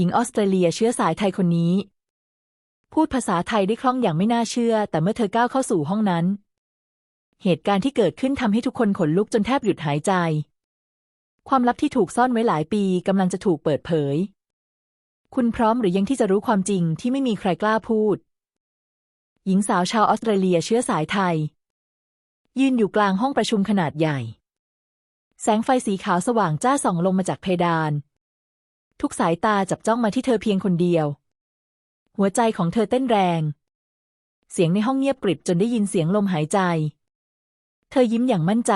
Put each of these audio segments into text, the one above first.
หญิงออสเตรเลียเชื้อสายไทยคนนี้ พูดภาษาไทยได้คล่องอย่างไม่น่าเชื่อ แต่เมื่อเธอก้าวเข้าสู่ห้องนั้น เหตุการณ์ที่เกิดขึ้นทำให้ทุกคนขนลุกจนแทบหยุดหายใจ ความลับที่ถูกซ่อนไว้หลายปีกำลังจะถูกเปิดเผย คุณพร้อมหรือยังที่จะรู้ความจริงที่ไม่มีใครกล้าพูด หญิงสาวชาวออสเตรเลียเชื้อสายไทย ยืนอยู่กลางห้องประชุมขนาดใหญ่ แสงไฟสีขาวสว่างจ้าส่องลงมาจากเพดาน ทุกสายตาจับจ้องมาที่เธอเพียงคนเดียว หัวใจของเธอเต้นแรง เสียงในห้องเงียบกริบจนได้ยินเสียงลมหายใจ เธอยิ้มอย่างมั่นใจ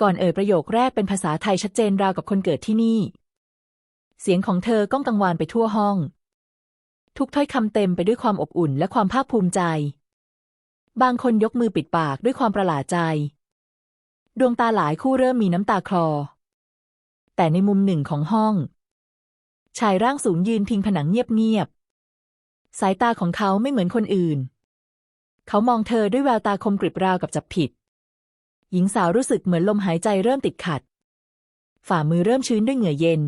ก่อนเอ่ยประโยคแรกเป็นภาษาไทยชัดเจนราวกับคนเกิดที่นี่ เสียงของเธอก้องกังวานไปทั่วห้อง ทุกถ้อยคำเต็มไปด้วยความอบอุ่นและความภาคภูมิใจ บางคนยกมือปิดปากด้วยความประหลาดใจ ดวงตาหลายคู่เริ่มมีน้ำตาคลอแต่ในมุมหนึ่งของห้อง ชายร่างสูงยืนพิงผนังเงียบๆ สายตาของเขาไม่เหมือนคนอื่น เขามองเธอด้วยแววตาคมกริบราวกับจับผิด หญิงสาวรู้สึกเหมือนลมหายใจเริ่มติดขัด ฝ่ามือเริ่มชื้นด้วยเหงื่อเย็น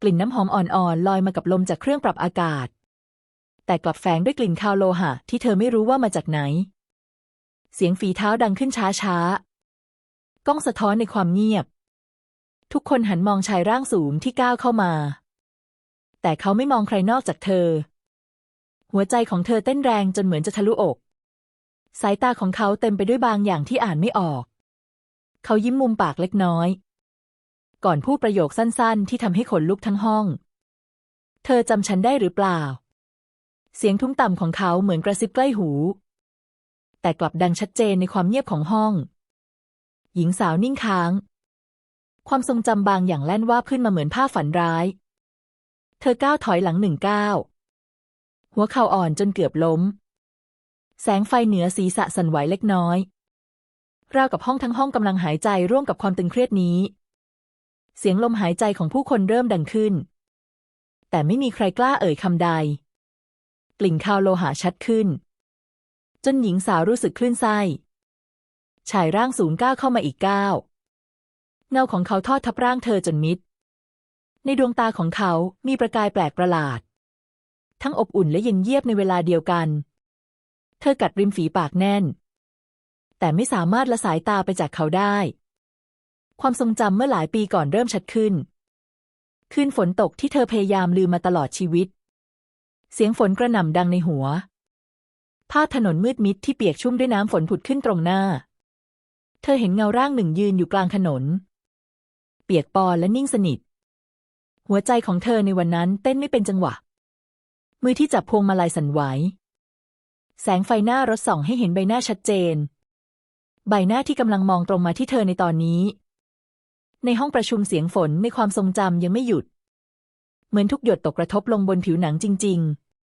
กลิ่นน้ำหอมอ่อนๆลอยมากับลมจากเครื่องปรับอากาศ แต่กลับแฝงด้วยกลิ่นคาวโลหะที่เธอไม่รู้ว่ามาจากไหน เสียงฝีเท้าดังขึ้นช้าๆ ก้องสะท้อนในความเงียบทุกคนหันมองชายร่างสูงที่ก้าวเข้ามา แต่เขาไม่มองใครนอกจากเธอ หัวใจของเธอเต้นแรงจนเหมือนจะทะลุอก สายตาของเขาเต็มไปด้วยบางอย่างที่อ่านไม่ออก เขายิ้มมุมปากเล็กน้อย ก่อนพูดประโยคสั้นๆ ที่ทำให้ขนลุกทั้งห้อง เธอจำฉันได้หรือเปล่า เสียงทุ้มต่ำของเขาเหมือนกระซิบใกล้หู แต่กลับดังชัดเจนในความเงียบของห้อง หญิงสาวนิ่งค้างความทรงจำบางอย่างแล่นว่าขึ้นมาเหมือนภาพฝันร้าย เธอก้าวถอยหลังหนึ่งก้าวหัวเข่าอ่อนจนเกือบล้ม แสงไฟเหนือศีรษะสั่นไหวเล็กน้อย ราวกับห้องทั้งห้องกำลังหายใจร่วมกับความตึงเครียดนี้ เสียงลมหายใจของผู้คนเริ่มดังขึ้น แต่ไม่มีใครกล้าเอ่ยคำใด กลิ่นคาวโลหะชัดขึ้น จนหญิงสาวรู้สึกคลื่นไส้ชายร่างสูงก้าวเข้ามาอีกก้าวเงาของเขาทอดทับร่างเธอจนมิด ในดวงตาของเขามีประกายแปลกประหลาด ทั้งอบอุ่นและเย็นเยียบในเวลาเดียวกัน เธอกัดริมฝีปากแน่น แต่ไม่สามารถละสายตาไปจากเขาได้ ความทรงจำเมื่อหลายปีก่อนเริ่มชัดขึ้น คืนฝนตกที่เธอพยายามลืมมาตลอดชีวิต เสียงฝนกระหน่ำดังในหัวภาพถนนมืดมิดที่เปียกชุ่มด้วยน้ำฝนผุดขึ้นตรงหน้า เธอเห็นเงาร่างหนึ่งยืนอยู่กลางถนน เปียกปอนและนิ่งสนิท หัวใจของเธอในวันนั้นเต้นไม่เป็นจังหวะ มือที่จับพวงมาลัยสั่นไหว แสงไฟหน้ารถส่องให้เห็นใบหน้าชัดเจน ใบหน้าที่กำลังมองตรงมาที่เธอในตอนนี้ ในห้องประชุมเสียงฝนในความทรงจำยังไม่หยุด เหมือนทุกหยดตกกระทบลงบนผิวหนังจริง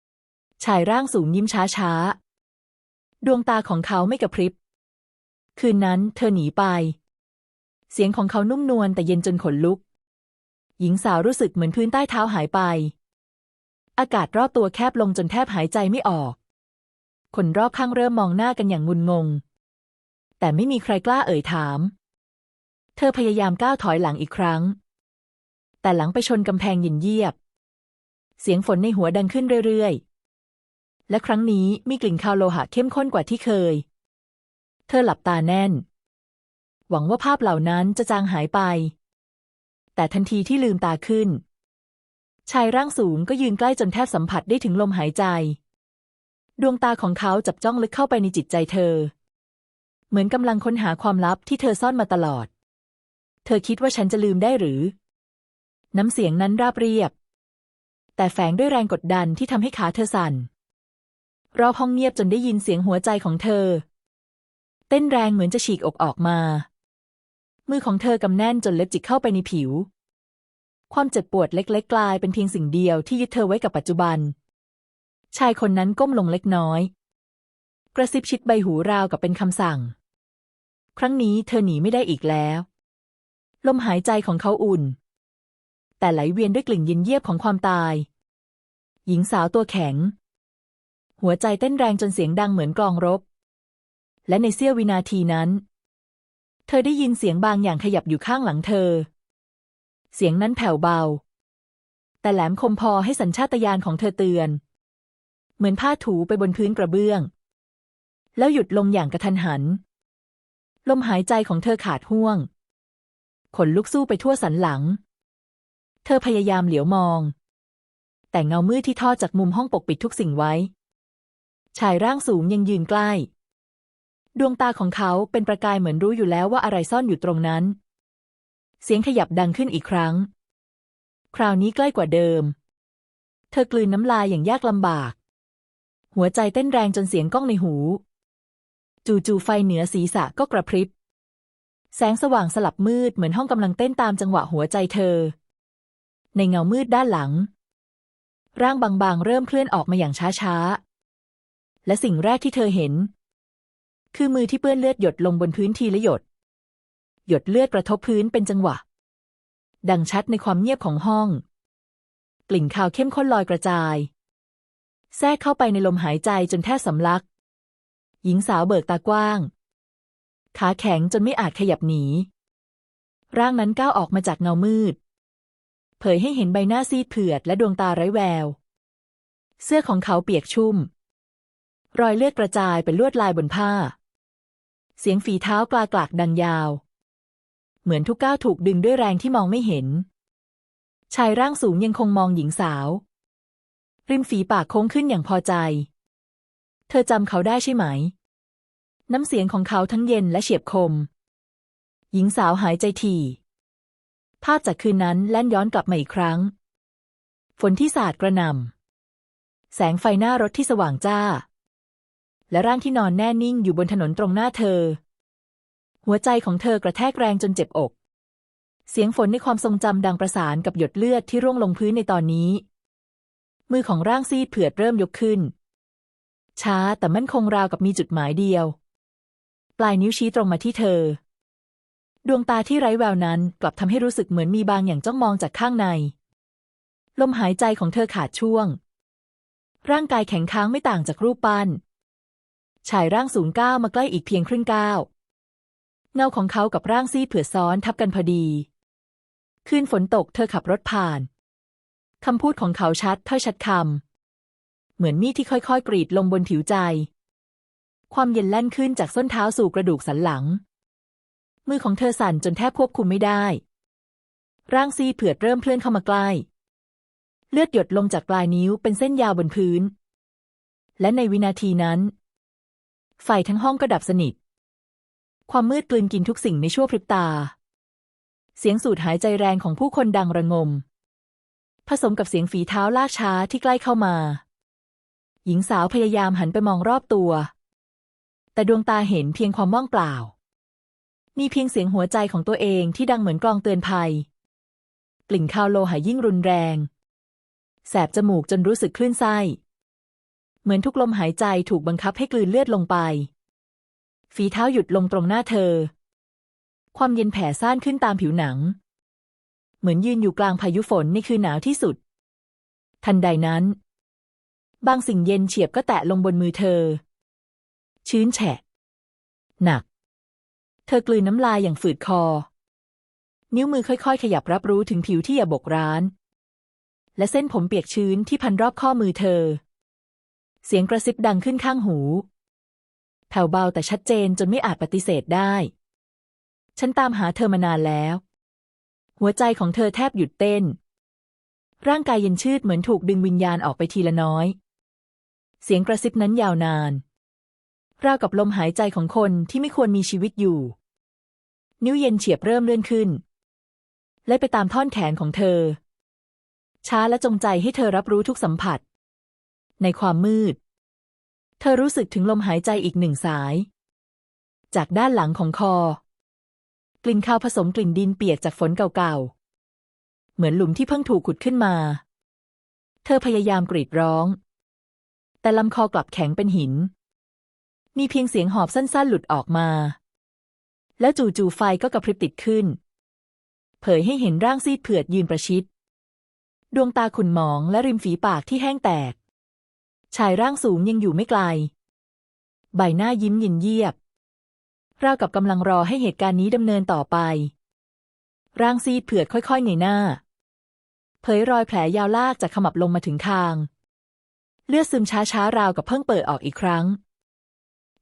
ๆ ชายร่างสูงยิ้มช้าๆ ดวงตาของเขาไม่กระพริบ คืนนั้นเธอหนีไป เสียงของเขานุ่มนวลแต่เย็นจนขนลุก หญิงสาวรู้สึกเหมือนพื้นใต้เท้าหายไป อากาศรอบตัวแคบลงจนแทบหายใจไม่ออก คนรอบข้างเริ่มมองหน้ากันอย่างงุนงง แต่ไม่มีใครกล้าเอ่ยถาม เธอพยายามก้าวถอยหลังอีกครั้ง แต่หลังไปชนกำแพงเย็นเยียบ เสียงฝนในหัวดังขึ้นเรื่อยๆ และครั้งนี้มีกลิ่นคาวโลหะเข้มข้นกว่าที่เคย เธอหลับตาแน่น หวังว่าภาพเหล่านั้นจะจางหายไป แต่ทันทีที่ลืมตาขึ้น ชายร่างสูงก็ยืนใกล้จนแทบสัมผัสได้ถึงลมหายใจ ดวงตาของเขาจับจ้องลึกเข้าไปในจิตใจเธอ เหมือนกำลังค้นหาความลับที่เธอซ่อนมาตลอด เธอคิดว่าฉันจะลืมได้หรือ น้ำเสียงนั้นราบเรียบ แต่แฝงด้วยแรงกดดันที่ทำให้ขาเธอสั่นรอบห้องเงียบจนได้ยินเสียงหัวใจของเธอ เต้นแรงเหมือนจะฉีกอกออกมา มือของเธอกำแน่นจนเล็บจิกเข้าไปในผิว ความเจ็บปวดเล็ก ๆ กลายเป็นเพียงสิ่งเดียวที่ยึดเธอไว้กับปัจจุบัน ชายคนนั้นก้มลงเล็กน้อย กระซิบชิดใบหูราวกับเป็นคำสั่ง ครั้งนี้เธอหนีไม่ได้อีกแล้ว ลมหายใจของเขาอุ่น แต่ไหลเวียนด้วยกลิ่นเย็นเยียบของความตาย หญิงสาวตัวแข็ง หัวใจเต้นแรงจนเสียงดังเหมือนกลองรบ และในเสี้ยววินาทีนั้น เธอได้ยินเสียงบางอย่างขยับอยู่ข้างหลังเธอ เสียงนั้นแผ่วเบา แต่แหลมคมพอให้สัญชาตญาณของเธอเตือน เหมือนผ้าถูไปบนพื้นกระเบื้อง แล้วหยุดลงอย่างกระทันหัน ลมหายใจของเธอขาดห่วง ขนลุกสู้ไปทั่วสันหลัง เธอพยายามเหลียวมอง แต่เงามืดที่ทอดจากมุมห้องปกปิดทุกสิ่งไว้ ชายร่างสูงยังยืนใกล้ ดวงตาของเขาเป็นประกายเหมือนรู้อยู่แล้วว่าอะไรซ่อนอยู่ตรงนั้น เสียงขยับดังขึ้นอีกครั้ง คราวนี้ใกล้กว่าเดิม เธอกลืนน้ำลายอย่างยากลำบาก หัวใจเต้นแรงจนเสียงก้องในหู จู่ๆไฟเหนือศีรษะก็กระพริบ แสงสว่างสลับมืดเหมือนห้องกำลังเต้นตามจังหวะหัวใจเธอ ในเงามืดด้านหลัง ร่างบางๆ เริ่มเคลื่อนออกมาอย่างช้าๆ และสิ่งแรกที่เธอเห็น คือมือที่เปื้อนเลือดหยดลงบนพื้นทีละหยด หยดเลือดกระทบพื้นเป็นจังหวะ ดังชัดในความเงียบของห้อง กลิ่นคาวเข้มข้นลอยกระจาย แทรกเข้าไปในลมหายใจจนแทบสำลัก หญิงสาวเบิกตากว้าง ขาแข็งจนไม่อาจขยับหนี ร่างนั้นก้าวออกมาจากเงามืด เผยให้เห็นใบหน้าซีดเผือดและดวงตาไร้แวว เสื้อของเขาเปียกชุ่ม รอยเลือดกระจายเป็นลวดลายบนผ้า เสียงฝีเท้ากลากลากดังยาว เหมือนทุกก้าวถูกดึงด้วยแรงที่มองไม่เห็น ชายร่างสูงยังคงมองหญิงสาว ริมฝีปากโค้งขึ้นอย่างพอใจ เธอจำเขาได้ใช่ไหม น้ำเสียงของเขาทั้งเย็นและเฉียบคม หญิงสาวหายใจถี่ภาพจากคืนนั้นแล่นย้อนกลับมาอีกครั้ง ฝนที่สาดกระหน่ำแสงไฟหน้ารถที่สว่างจ้า และร่างที่นอนแน่นิ่งอยู่บนถนนตรงหน้าเธอ หัวใจของเธอกระแทกแรงจนเจ็บอก เสียงฝนในความทรงจำดังประสานกับหยดเลือดที่ร่วงลงพื้นในตอนนี้ มือของร่างซีดเผือดเริ่มยกขึ้น ช้าแต่มั่นคงราวกับมีจุดหมายเดียว ปลายนิ้วชี้ตรงมาที่เธอ ดวงตาที่ไร้แววนั้นกลับทำให้รู้สึกเหมือนมีบางอย่างจ้องมองจากข้างใน ลมหายใจของเธอขาดช่วงร่างกายแข็งค้างไม่ต่างจากรูปปั้น ชายร่างสูงก้าวมาใกล้อีกเพียงครึ่งก้าวเงาของเขากับร่างซีเผือดซ้อนทับกันพอดี คืนฝนตกเธอขับรถผ่าน คำพูดของเขาชัดถ้อยชัดคำ เหมือนมีดที่ค่อยๆ กรีดลงบนผิวใจ ความเย็นแล่นขึ้นจากส้นเท้าสู่กระดูกสันหลัง มือของเธอสั่นจนแทบควบคุมไม่ได้ ร่างซีเผือดเริ่มเคลื่อนเข้ามาใกล้ เลือดหยดลงจากปลายนิ้วเป็นเส้นยาวบนพื้น และในวินาทีนั้น ไฟทั้งห้องก็ดับสนิท ความมืดกลืนกินทุกสิ่งในชั่วพริบตา เสียงสูดหายใจแรงของผู้คนดังระงม ผสมกับเสียงฝีเท้าลากช้าที่ใกล้เข้ามา หญิงสาวพยายามหันไปมองรอบตัว แต่ดวงตาเห็นเพียงความว่างเปล่า มีเพียงเสียงหัวใจของตัวเองที่ดังเหมือนกลองเตือนภัย กลิ่นคาวโลหะยิ่งรุนแรง แสบจมูกจนรู้สึกคลื่นไส้ เหมือนทุกลมหายใจถูกบังคับให้กลืนเลือดลงไป ฝีเท้าหยุดลงตรงหน้าเธอ ความเย็นแผ่ซ่านขึ้นตามผิวหนัง เหมือนยืนอยู่กลางพายุฝนในคืนหนาวที่สุด ทันใดนั้น บางสิ่งเย็นเฉียบก็แตะลงบนมือเธอ ชื้นแฉะ หนัก เธอกลืนน้ำลายอย่างฝืดคอ นิ้วมือค่อยๆ ขยับรับรู้ถึงผิวที่หยาบกร้าน และเส้นผมเปียกชื้นที่พันรอบข้อมือเธอ เสียงกระซิบดังขึ้นข้างหู แผ่วเบาแต่ชัดเจนจนไม่อาจปฏิเสธได้ ฉันตามหาเธอมานานแล้ว หัวใจของเธอแทบหยุดเต้น ร่างกายเย็นชืดเหมือนถูกดึงวิญญาณออกไปทีละน้อย เสียงกระซิบนั้นยาวนาน ราวกับลมหายใจของคนที่ไม่ควรมีชีวิตอยู่ นิ้วเย็นเฉียบเริ่มเลื่อนขึ้น และไปตามท่อนแขนของเธอช้าและจงใจให้เธอรับรู้ทุกสัมผัส ในความมืด เธอรู้สึกถึงลมหายใจอีกหนึ่งสาย จากด้านหลังของคอ กลิ่นคาวผสมกลิ่นดินเปียกจากฝนเก่าๆ เหมือนหลุมที่เพิ่งถูกขุดขึ้นมา เธอพยายามกรีดร้อง แต่ลำคอกลับแข็งเป็นหิน มีเพียงเสียงหอบสั้นๆ หลุดออกมา แล้วจู่ๆไฟก็กระพริบติดขึ้น เผยให้เห็นร่างซีดเผือดยืนประชิดดวงตาขุ่นหมองและริมฝีปากที่แห้งแตก ชายร่างสูงยังอยู่ไม่ไกล ใบหน้ายิ้มยินเยียบราวกับกำลังรอให้เหตุการณ์นี้ดำเนินต่อไป ร่างซีดเผือดค่อยๆเงยหน้า เผยรอยแผลยาวลากจากขมับลงมาถึงคาง เลือดซึมช้าๆราวกับเพิ่งเปิดออกอีกครั้ง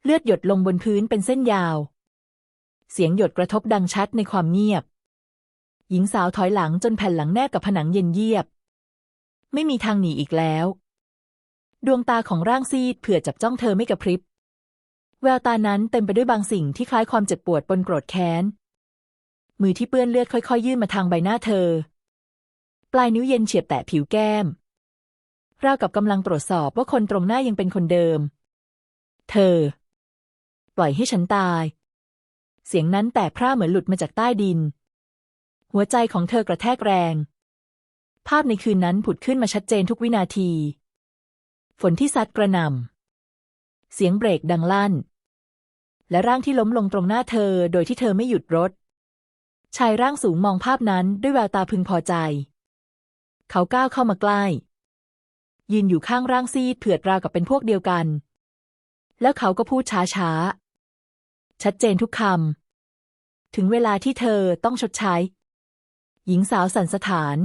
เลือดหยดลงบนพื้นเป็นเส้นยาว เสียงหยดกระทบดังชัดในความเงียบ หญิงสาวถอยหลังจนแผ่นหลังแนบกับผนังเย็นเยียบ ไม่มีทางหนีอีกแล้ว ดวงตาของร่างซีดเผื่อจับจ้องเธอไม่กระพริบ แววตานั้นเต็มไปด้วยบางสิ่งที่คล้ายความเจ็บปวดปนโกรธแค้น มือที่เปื้อนเลือดค่อยๆ ยื่นมาทางใบหน้าเธอ ปลายนิ้วเย็นเฉียบแตะผิวแก้มราวกับกำลังตรวจสอบว่าคนตรงหน้ายังเป็นคนเดิม เธอ ปล่อยให้ฉันตาย เสียงนั้นแตกพร่าเหมือนหลุดมาจากใต้ดิน หัวใจของเธอกระแทกแรง ภาพในคืนนั้นผุดขึ้นมาชัดเจนทุกวินาที ฝนที่ซัดกระหน่ำเสียงเบรกดังลั่น และร่างที่ล้มลงตรงหน้าเธอโดยที่เธอไม่หยุดรถ ชายร่างสูงมองภาพนั้นด้วยแววตาพึงพอใจ เขาก้าวเข้ามาใกล้ ยืนอยู่ข้างร่างซีดเผือดราวกับเป็นพวกเดียวกัน แล้วเขาก็พูดช้าๆชัดเจนทุกคำ ถึงเวลาที่เธอต้องชดใช้ หญิงสาวสันสะท้าน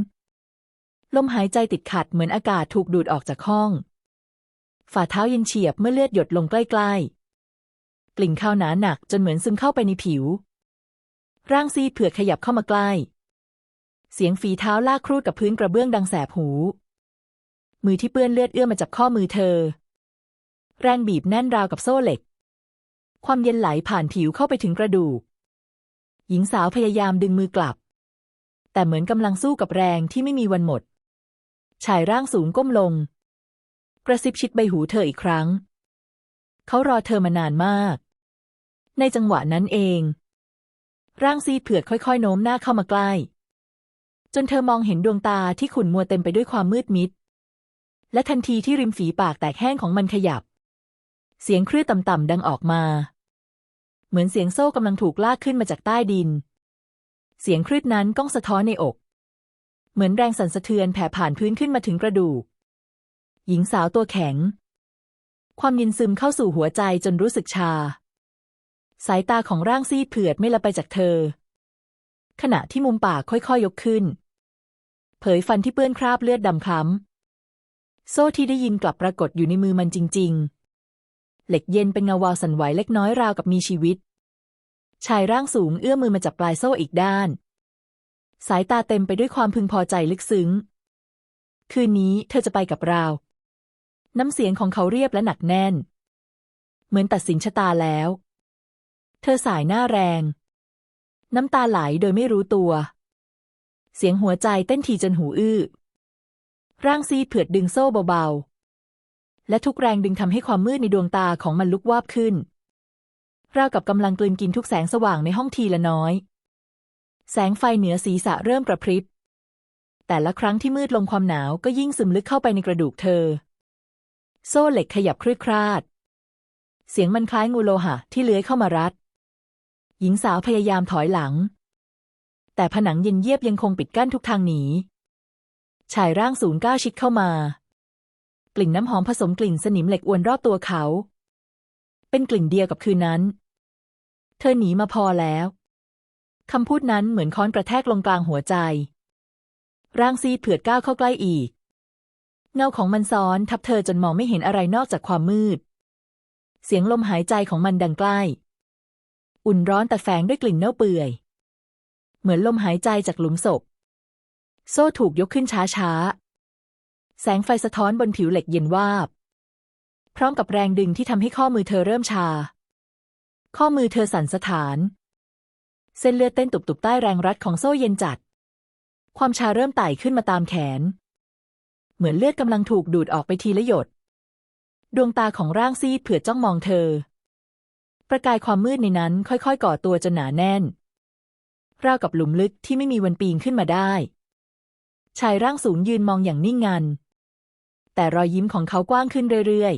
ลมหายใจติดขัดเหมือนอากาศถูกดูดออกจากห้อง ฝ่าเท้าเย็นเฉียบเมื่อเลือดหยดลงใกล้ๆ กลิ่นข้าวหนาหนักจนเหมือนซึมเข้าไปในผิว ร่างซีดเผือกขยับเข้ามาใกล้ เสียงฝีเท้าลากครูดกับพื้นกระเบื้องดังแสบหู มือที่เปื้อนเลือดเอื้อมมาจับข้อมือเธอ แรงบีบแน่นราวกับโซ่เหล็ก ความเย็นไหลผ่านผิวเข้าไปถึงกระดูก หญิงสาวพยายามดึงมือกลับ แต่เหมือนกำลังสู้กับแรงที่ไม่มีวันหมด ชายร่างสูงก้มลง กระซิบชิดใบหูเธออีกครั้ง เขารอเธอมานานมาก ในจังหวะนั้นเอง ร่างซีดเผือกค่อยๆ โน้มหน้าเข้ามาใกล้ จนเธอมองเห็นดวงตาที่ขุ่นมัวเต็มไปด้วยความมืดมิด และทันทีที่ริมฝีปากแตกแห้งของมันขยับ เสียงคลื่นต่ำๆดังออกมา เหมือนเสียงโซ่กำลังถูกลากขึ้นมาจากใต้ดิน เสียงคลื่นนั้นก้องสะท้อนในอก เหมือนแรงสั่นสะเทือนแผ่ผ่านพื้นขึ้นมาถึงกระดูก หญิงสาวตัวแข็ง ความเย็นซึมเข้าสู่หัวใจจนรู้สึกชา สายตาของร่างซีดเผือดไม่ละไปจากเธอ ขณะที่มุมปากค่อยๆยยกขึ้น เผยฟันที่เปื้อนคราบเลือดดำคล้ำ โซ่ที่ได้ยินกลับปรากฏอยู่ในมือมันจริง ๆ เหล็กเย็นเป็นเงาวาวสั่นไหวเล็กน้อยราวกับมีชีวิต ชายร่างสูงเอื้อมมือมาจับปลายโซ่อีกด้าน สายตาเต็มไปด้วยความพึงพอใจลึกซึ้ง คืนนี้เธอจะไปกับเรา น้ำเสียงของเขาเรียบและหนักแน่น เหมือนตัดสินชะตาแล้ว เธอสายหน้าแรง น้ำตาไหลโดยไม่รู้ตัว เสียงหัวใจเต้นทีจนหูอื้อ ร่างซีดเผือดดึงโซ่เบาๆ และทุกแรงดึงทำให้ความมืดในดวงตาของมันลุกวาบขึ้น ราวกับกำลังกลืนกินทุกแสงสว่างในห้องทีละน้อย แสงไฟเหนือศีรษะเริ่มกระพริบแต่ละครั้งที่มืดลงความหนาวก็ยิ่งซึมลึกเข้าไปในกระดูกเธอ โซ่เหล็กขยับคลืดคลาด เสียงมันคล้ายงูโลหะที่เลื้อยเข้ามารัด หญิงสาวพยายามถอยหลัง แต่ผนังเย็นเยียบยังคงปิดกั้นทุกทางหนี ชายร่างสูงก้าวชิดเข้ามา กลิ่นน้ำหอมผสมกลิ่นสนิมเหล็กอวนรอบตัวเขา เป็นกลิ่นเดียวกับคืนนั้น เธอหนีมาพอแล้วคำพูดนั้นเหมือนค้อนกระแทกลงกลางหัวใจ ร่างซีดเผือดก้าวเข้าใกล้อีก เงาของมันซ้อนทับเธอจนมองไม่เห็นอะไรนอกจากความมืด เสียงลมหายใจของมันดังใกล้ อุ่นร้อนแต่แฝงด้วยกลิ่นเน่าเปื่อย เหมือนลมหายใจจากหลุมศพ โซ่ถูกยกขึ้นช้าๆ แสงไฟสะท้อนบนผิวเหล็กเย็นวาบ พร้อมกับแรงดึงที่ทำให้ข้อมือเธอเริ่มชา ข้อมือเธอสั่นสะท้าน เส้นเลือดเต้นตุบๆใต้แรงรัดของโซ่เย็นจัด ความชาเริ่มไต่ขึ้นมาตามแขน เหมือนเลือดกำลังถูกดูดออกไปทีละหยด ดวงตาของร่างซีดเผื่อจ้องมองเธอ ประกายความมืดในนั้นค่อยๆ ก่อตัวจนหนาแน่น ราวกับหลุมลึกที่ไม่มีวันปีนขึ้นมาได้ ชายร่างสูงยืนมองอย่างนิ่งงัน แต่รอยยิ้มของเขากว้างขึ้นเรื่อย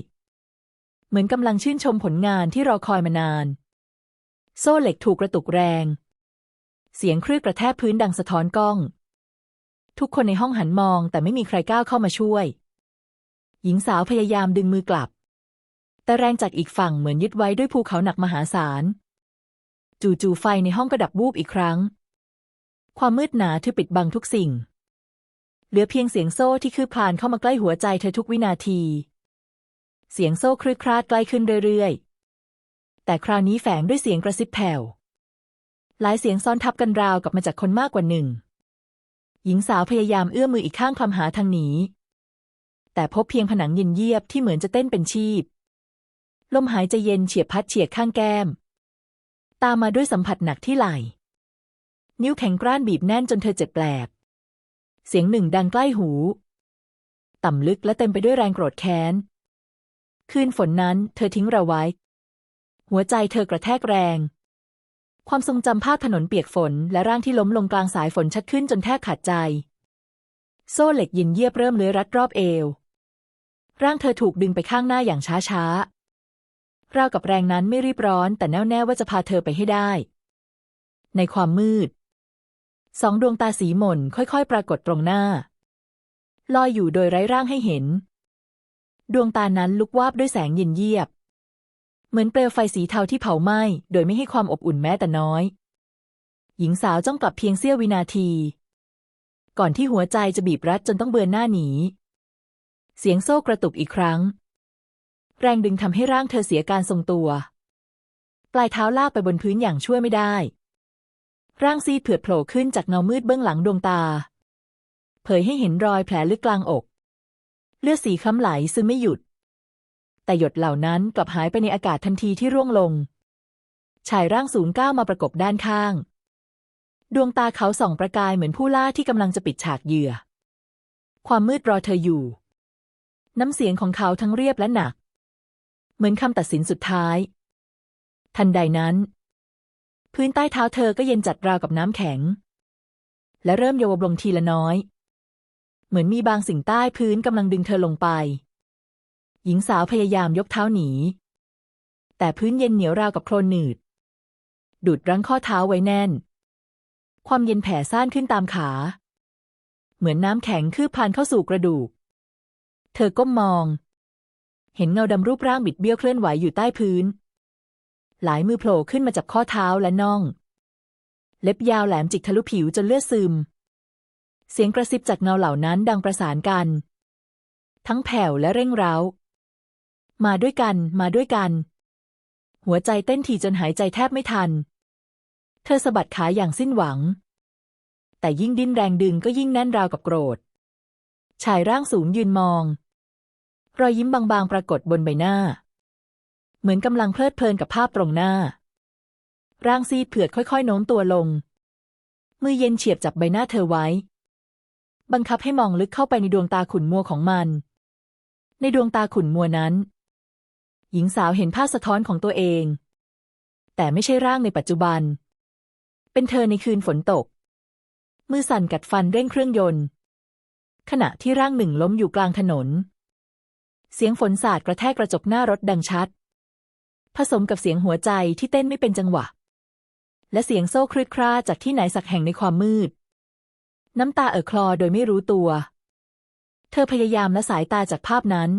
ๆ เหมือนกำลังชื่นชมผลงานที่รอคอยมานาน โซ่เหล็กถูกกระตุกแรง เสียงคลื่นกระแทกพื้นดังสะท้อนกล้อง ทุกคนในห้องหันมองแต่ไม่มีใครก้าวเข้ามาช่วย หญิงสาวพยายามดึงมือกลับ แต่แรงจากอีกฝั่งเหมือนยึดไว้ด้วยภูเขาหนักมหาศาล จู่ๆไฟในห้องก็ดับวูบอีกครั้ง ความมืดหนาทึบปิดบังทุกสิ่ง เหลือเพียงเสียงโซ่ที่คืบคลานเข้ามาใกล้หัวใจเธอทุกวินาที เสียงโซ่คลืดคลาดใกล้ขึ้นเรื่อยๆ แต่คราวนี้แฝงด้วยเสียงกระซิบแผ่ว หลายเสียงซ้อนทับกันราวกับมาจากคนมากกว่าหนึ่ง หญิงสาวพยายามเอื้อมมืออีกข้างคลำหาทางหนี แต่พบเพียงผนังเย็นเยียบที่เหมือนจะเต้นเป็นชีพ ลมหายใจเย็นเฉียบพัดเฉียดข้างแก้ม ตามมาด้วยสัมผัสหนักที่ไหล่ นิ้วแข็งกร้านบีบแน่นจนเธอเจ็บแปลบ เสียงหนึ่งดังใกล้หู ต่ำลึกและเต็มไปด้วยแรงโกรธแค้น คืนฝนนั้นเธอทิ้งเราไว้ หัวใจเธอกระแทกแรง ความทรงจำภาพถนนเปียกฝน และร่างที่ล้มลงกลางสายฝนชัดขึ้นจนแทบขาดใจ โซ่เหล็กยินเยียบเริ่มเลื้อยรัดรอบเอว ร่างเธอถูกดึงไปข้างหน้าอย่างช้าๆราวกับแรงนั้นไม่รีบร้อนแต่แน่วแน่ว่าจะพาเธอไปให้ได้ ในความมืด สองดวงตาสีหม่นค่อยๆ ปรากฏตรงหน้า ลอยอยู่โดยไร้ร่างให้เห็น ดวงตานั้นลุกวาบด้วยแสงเย็นเยียบ เหมือนเปลวไฟสีเทาที่เผาไหม้โดยไม่ให้ความอบอุ่นแม้แต่น้อย หญิงสาวจ้องกลับเพียงเสี้ยววินาที ก่อนที่หัวใจจะบีบรัดจนต้องเบือนหน้าหนี เสียงโซ่กระตุกอีกครั้ง แรงดึงทำให้ร่างเธอเสียการทรงตัว ปลายเท้าลากไปบนพื้นอย่างช่วยไม่ได้ ร่างซีดเผือดโผล่ขึ้นจากเงามืดเบื้องหลังดวงตา เผยให้เห็นรอยแผลลึกกลางอก เลือดสีค้ำไหลซึมไม่หยุด แต่หยดเหล่านั้นกลับหายไปในอากาศทันทีที่ร่วงลง ชายร่างสูงก้าวมาประกบด้านข้าง ดวงตาเขาส่องประกายเหมือนผู้ล่าที่กำลังจะปิดฉากเหยื่อ ความมืดรอเธออยู่ น้ำเสียงของเขาทั้งเรียบและหนัก เหมือนคำตัดสินสุดท้าย ทันใดนั้น พื้นใต้เท้าเธอก็เย็นจัดราวกับน้ำแข็ง และเริ่มโยบลงทีละน้อย เหมือนมีบางสิ่งใต้พื้นกำลังดึงเธอลงไป หญิงสาวพยายามยกเท้าหนี แต่พื้นเย็นเหนียวราวกับโคลนหนืด ดูดรั้งข้อเท้าไว้แน่น ความเย็นแผ่ซ่านขึ้นตามขา เหมือนน้ำแข็งคืบผ่านเข้าสู่กระดูก เธอก้มมอง เห็นเงาดำรูปร่างบิดเบี้ยวเคลื่อนไหวอยู่ใต้พื้น หลายมือโผล่ขึ้นมาจับข้อเท้าและน่อง เล็บยาวแหลมจิกทะลุผิวจนเลือดซึม เสียงกระซิบจากเงาเหล่านั้นดังประสานกันทั้งแผ่วและเร่งเร้า มาด้วยกัน มาด้วยกัน หัวใจเต้นถี่จนหายใจแทบไม่ทัน เธอสะบัดขาอย่างสิ้นหวัง แต่ยิ่งดิ้นแรงดึงก็ยิ่งแน่นราวกับโกรธ ชายร่างสูงยืนมอง รอยยิ้มบางๆ ปรากฏบนใบหน้า เหมือนกำลังเพลิดเพลินกับภาพตรงหน้า ร่างซีดเผือดค่อยๆโน้มตัวลง มือเย็นเฉียบจับใบหน้าเธอไว้ บังคับให้มองลึกเข้าไปในดวงตาขุ่นมัวของมันในดวงตาขุ่นมัวนั้น หญิงสาวเห็นภาพสะท้อนของตัวเอง แต่ไม่ใช่ร่างในปัจจุบัน เป็นเธอในคืนฝนตก มือสั่นกัดฟันเร่งเครื่องยนต์ ขณะที่ร่างหนึ่งล้มอยู่กลางถนน เสียงฝนสาดกระแทกกระจกหน้ารถดังชัด ผสมกับเสียงหัวใจที่เต้นไม่เป็นจังหวะ และเสียงโซ่คลืดคร่าจากที่ไหนสักแห่งในความมืด น้ำตาเอ่อคลอโดยไม่รู้ตัว เธอพยายามละสายตาจากภาพนั้น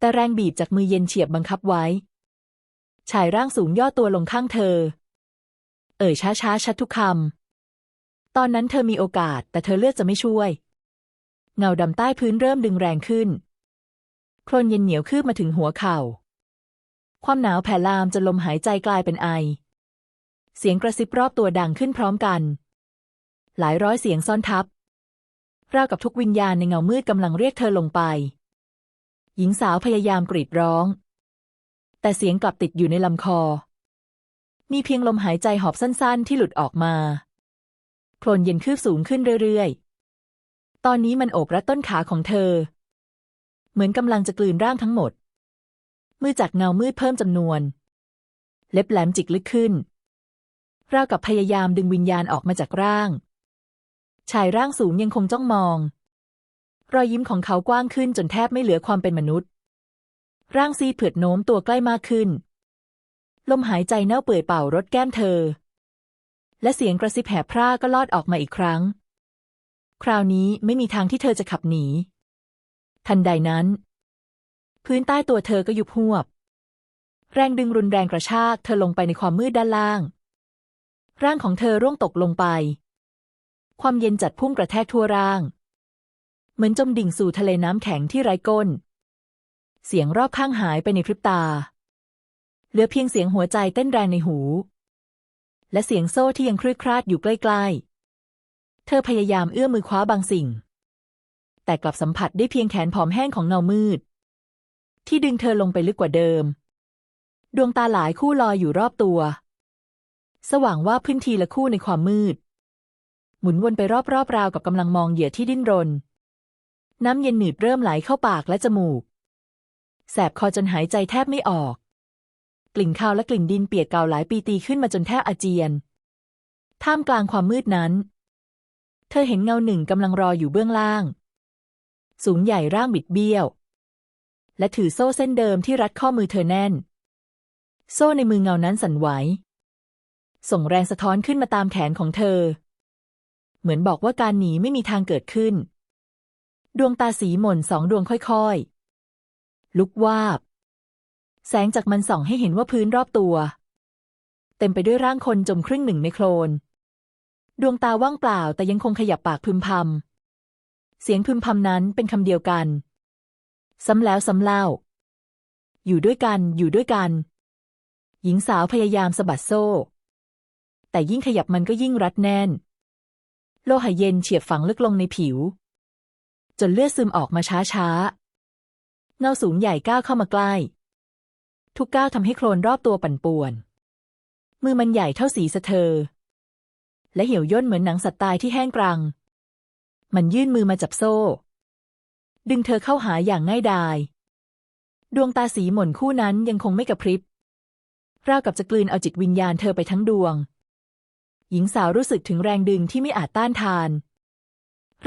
แต่แรงบีบจากมือเย็นเฉียบบังคับไว้ ชายร่างสูงย่อตัวลงข้างเธอ เอ่ยช้าช้าชัดทุกคำ ตอนนั้นเธอมีโอกาส แต่เธอเลือกจะไม่ช่วย เงาดำใต้พื้นเริ่มดึงแรงขึ้น โคลนเย็นเหนียวคืบมาถึงหัวเข่า ความหนาวแผ่ลามจนลมหายใจกลายเป็นไอ เสียงกระซิบรอบตัวดังขึ้นพร้อมกัน หลายร้อยเสียงซ่อนทับราวกับทุกวิญญาณในเงามืดกำลังเรียกเธอลงไป หญิงสาวพยายามกรีดร้อง แต่เสียงกลับติดอยู่ในลำคอ มีเพียงลมหายใจหอบสั้นๆ ที่หลุดออกมาโคลนเย็นคืบสูงขึ้นเรื่อยๆ ตอนนี้มันโอบรัดต้นขาของเธอ เหมือนกำลังจะกลืนร่างทั้งหมด มือจากเงามืดเพิ่มจำนวน เล็บแหลมจิกลึกขึ้นราวกับพยายามดึงวิญญาณออกมาจากร่าง ชายร่างสูงยังคงจ้องมอง รอยยิ้มของเขากว้างขึ้นจนแทบไม่เหลือความเป็นมนุษย์ ร่างซีเผือดโน้มตัวใกล้มากขึ้น ลมหายใจเน่าเปื่อยเป่ารดแก้มเธอ และเสียงกระซิบแหบพร่าก็ลอดออกมาอีกครั้ง คราวนี้ไม่มีทางที่เธอจะขับหนี ทันใดนั้น พื้นใต้ตัวเธอก็ยุบหวบ แรงดึงรุนแรงกระชากเธอลงไปในความมืดด้านล่าง ร่างของเธอร่วงตกลงไป ความเย็นจัดพุ่งกระแทกทั่วร่าง เหมือนจมดิ่งสู่ทะเลน้ำแข็งที่ไร้ก้น เสียงรอบข้างหายไปในพริบตา เหลือเพียงเสียงหัวใจเต้นแรงในหู และเสียงโซ่ที่ยังคลืดคลาดอยู่ใกล้ ๆ เธอพยายามเอื้อมมือคว้าบางสิ่ง แต่กลับสัมผัสได้เพียงแขนผอมแห้งของเงามืด ที่ดึงเธอลงไปลึกกว่าเดิม ดวงตาหลายคู่ลอยอยู่รอบตัว สว่างว่าพื้นทีละคู่ในความมืด หมุนวนไปรอบๆราวกับกำลังมองเหยื่อที่ดิ้นรน น้ำเย็นหนืดเริ่มไหลเข้าปากและจมูก แสบคอจนหายใจแทบไม่ออก กลิ่นคาวและกลิ่นดินเปียกเก่าหลายปีตีขึ้นมาจนแทบอาเจียน ท่ามกลางความมืดนั้น เธอเห็นเงาหนึ่งกำลังรออยู่เบื้องล่าง สูงใหญ่ร่างบิดเบี้ยว และถือโซ่เส้นเดิมที่รัดข้อมือเธอแน่น โซ่ในมือเงานั้นสั่นไหว ส่งแรงสะท้อนขึ้นมาตามแขนของเธอ เหมือนบอกว่าการหนีไม่มีทางเกิดขึ้น ดวงตาสีหม่นสองดวงค่อยๆ ลุกวาบ แสงจากมันส่องให้เห็นว่าพื้นรอบตัว เต็มไปด้วยร่างคนจมครึ่งหนึ่งในโคลน ดวงตาว่างเปล่าแต่ยังคงขยับปากพึมพำ เสียงพึมพำนั้นเป็นคำเดียวกัน ซ้ำแล้วซ้ำเล่า อยู่ด้วยกัน อยู่ด้วยกัน หญิงสาวพยายามสะบัดโซ่ แต่ยิ่งขยับมันก็ยิ่งรัดแน่น โลหะเย็นเฉียบฝังลึกลงในผิว จนเลือดซึมออกมาช้าๆเงาสูงใหญ่ก้าวเข้ามาใกล้ ทุกก้าวทำให้โคลนรอบตัวปั่นป่วน มือมันใหญ่เท่าสีสะเทอ และเหี่ยวย่นเหมือนหนังสัตว์ตายที่แห้งกรัง มันยื่นมือมาจับโซ่ ดึงเธอเข้าหาอย่างง่ายดาย ดวงตาสีหม่นคู่นั้นยังคงไม่กระพริบราวกับจะกลืนเอาจิตวิญญาณเธอไปทั้งดวง หญิงสาวรู้สึกถึงแรงดึงที่ไม่อาจต้านทาน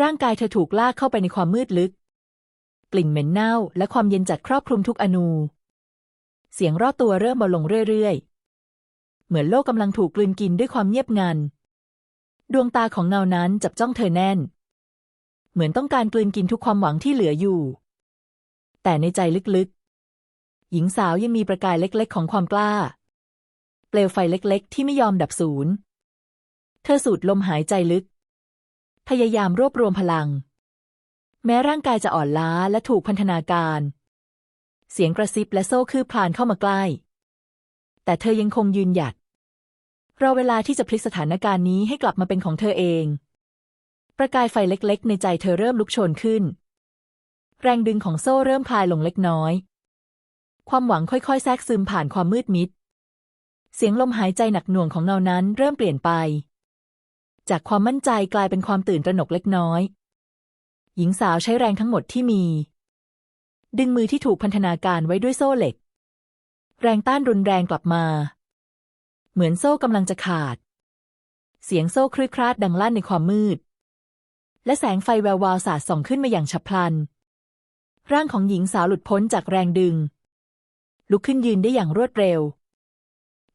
ร่างกายเธอถูกลากเข้าไปในความมืดลึก กลิ่นเหม็นเน่าและความเย็นจัดครอบคลุมทุกอนู เสียงรอบตัวเริ่มเบาลงเรื่อยๆ เหมือนโลกกำลังถูกกลืนกินด้วยความเงียบงัน ดวงตาของเงานั้นจับจ้องเธอแน่น เหมือนต้องการกลืนกินทุกความหวังที่เหลืออยู่ แต่ในใจลึกๆ หญิงสาวยังมีประกายเล็กๆ ของความกล้า เปลวไฟเล็กๆ ที่ไม่ยอมดับสูญเธอสูดลมหายใจลึก พยายามรวบรวมพลัง แม้ร่างกายจะอ่อนล้าและถูกพันธนาการ เสียงกระซิบและโซ่คืบคลานเข้ามาใกล้ แต่เธอยังคงยืนหยัด รอเวลาที่จะพลิกสถานการณ์นี้ให้กลับมาเป็นของเธอเอง ประกายไฟเล็กๆ ในใจเธอเริ่มลุกโชนขึ้น แรงดึงของโซ่เริ่มคลายลงเล็กน้อย ความหวังค่อยๆ แทรกซึมผ่านความมืดมิด เสียงลมหายใจหนักหน่วงของเงานั้นเริ่มเปลี่ยนไป จากความมั่นใจกลายเป็นความตื่นตระหนกเล็กน้อย หญิงสาวใช้แรงทั้งหมดที่มี ดึงมือที่ถูกพันธนาการไว้ด้วยโซ่เหล็ก แรงต้านรุนแรงกลับมา เหมือนโซ่กำลังจะขาด เสียงโซ่คลืดคลาดดังลั่นในความมืด และแสงไฟแวววาวสาดส่องขึ้นมาอย่างฉับพลัน ร่างของหญิงสาวหลุดพ้นจากแรงดึง ลุกขึ้นยืนได้อย่างรวดเร็ว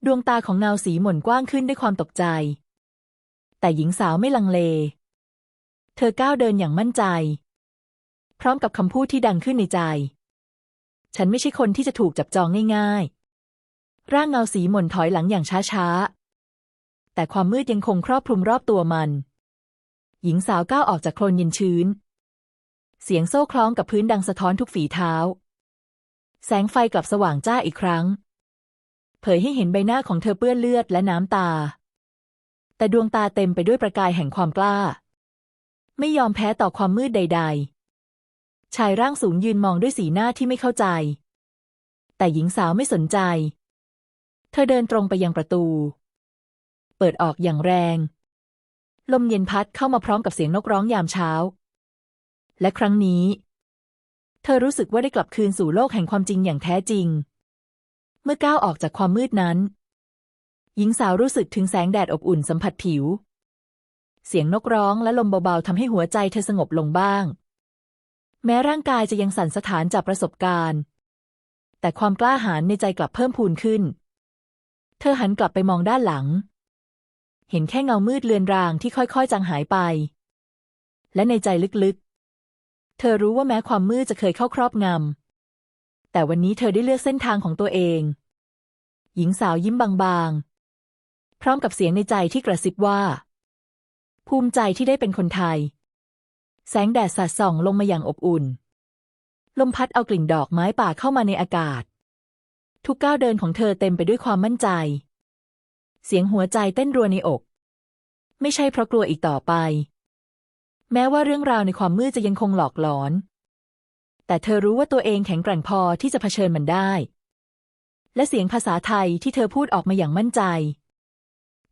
ดวงตาของเงาสีหม่นกว้างขึ้นด้วยความตกใจ แต่หญิงสาวไม่ลังเล เธอก้าวเดินอย่างมั่นใจ พร้อมกับคำพูดที่ดังขึ้นในใจ ฉันไม่ใช่คนที่จะถูกจับจองง่ายๆ ร่างเงาสีหม่นถอยหลังอย่างช้าๆ แต่ความมืดยังคงครอบคลุมรอบตัวมัน หญิงสาวก้าวออกจากโคลนเย็นชื้น เสียงโซ่คล้องกับพื้นดังสะท้อนทุกฝีเท้า แสงไฟกลับสว่างจ้าอีกครั้ง เผยให้เห็นใบหน้าของเธอเปื้อนเลือดและน้ำตา แต่ดวงตาเต็มไปด้วยประกายแห่งความกล้า ไม่ยอมแพ้ต่อความมืดใด ๆ ชายร่างสูงยืนมองด้วยสีหน้าที่ไม่เข้าใจ แต่หญิงสาวไม่สนใจ เธอเดินตรงไปยังประตู เปิดออกอย่างแรง ลมเย็นพัดเข้ามาพร้อมกับเสียงนกร้องยามเช้า และครั้งนี้ เธอรู้สึกว่าได้กลับคืนสู่โลกแห่งความจริงอย่างแท้จริง เมื่อก้าวออกจากความมืดนั้น หญิงสาวรู้สึกถึงแสงแดดอบอุ่นสัมผัสผิว เสียงนกร้องและลมเบาๆทำให้หัวใจเธอสงบลงบ้าง แม้ร่างกายจะยังสั่นสะท้านจากประสบการณ์ แต่ความกล้าหาญในใจกลับเพิ่มพูนขึ้น เธอหันกลับไปมองด้านหลัง เห็นแค่เงามืดเลือนรางที่ค่อยๆจางหายไป และในใจลึกๆ เธอรู้ว่าแม้ความมืดจะเคยเข้าครอบงำแต่วันนี้เธอได้เลือกเส้นทางของตัวเอง หญิงสาวยิ้มบางๆ พร้อมกับเสียงในใจที่กระซิบว่า ภูมิใจที่ได้เป็นคนไทย แสงแดดสาดส่องลงมาอย่างอบอุ่น ลมพัดเอากลิ่นดอกไม้ป่าเข้ามาในอากาศ ทุกก้าวเดินของเธอเต็มไปด้วยความมั่นใจ เสียงหัวใจเต้นรัวในอก ไม่ใช่เพราะกลัวอีกต่อไป แม้ว่าเรื่องราวในความมืดจะยังคงหลอกหลอน แต่เธอรู้ว่าตัวเองแข็งแกร่งพอที่จะเผชิญมันได้และเสียงภาษาไทยที่เธอพูดออกมาอย่างมั่นใจ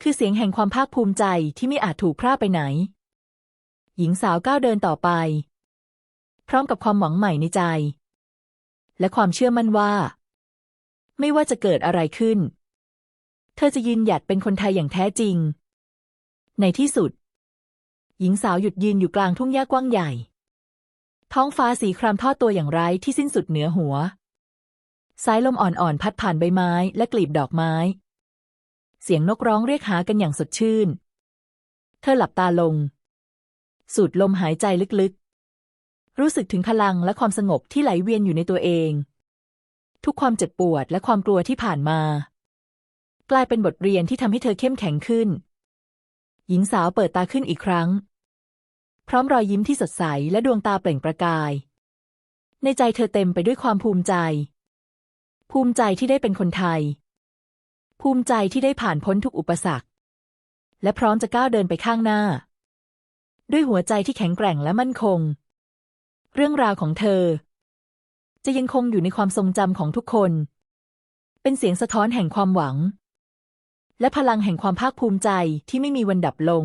คือเสียงแห่งความภาคภูมิใจที่ไม่อาจถูกพร่าไปไหน หญิงสาวก้าวเดินต่อไป พร้อมกับความหวังใหม่ในใจ และความเชื่อมั่นว่า ไม่ว่าจะเกิดอะไรขึ้น เธอจะยืนหยัดเป็นคนไทยอย่างแท้จริง ในที่สุด หญิงสาวหยุดยืนอยู่กลางทุ่งหญ้ากว้างใหญ่ ท้องฟ้าสีครามทอดตัวอย่างไร้ที่สิ้นสุดเหนือหัวสายลมอ่อนๆ พัดผ่านใบไม้และกลีบดอกไม้ เสียงนกร้องเรียกหากันอย่างสดชื่น เธอหลับตาลง สูดลมหายใจลึกๆ รู้สึกถึงพลังและความสงบที่ไหลเวียนอยู่ในตัวเอง ทุกความเจ็บปวดและความกลัวที่ผ่านมา กลายเป็นบทเรียนที่ทำให้เธอเข้มแข็งขึ้น หญิงสาวเปิดตาขึ้นอีกครั้ง พร้อมรอยยิ้มที่สดใสและดวงตาเปล่งประกาย ในใจเธอเต็มไปด้วยความภูมิใจ ภูมิใจที่ได้เป็นคนไทย ภูมิใจที่ได้ผ่านพ้นทุกอุปสรรค และพร้อมจะก้าวเดินไปข้างหน้า ด้วยหัวใจที่แข็งแกร่งและมั่นคง เรื่องราวของเธอ จะยังคงอยู่ในความทรงจำของทุกคน เป็นเสียงสะท้อนแห่งความหวัง และพลังแห่งความภาคภูมิใจที่ไม่มีวันดับลง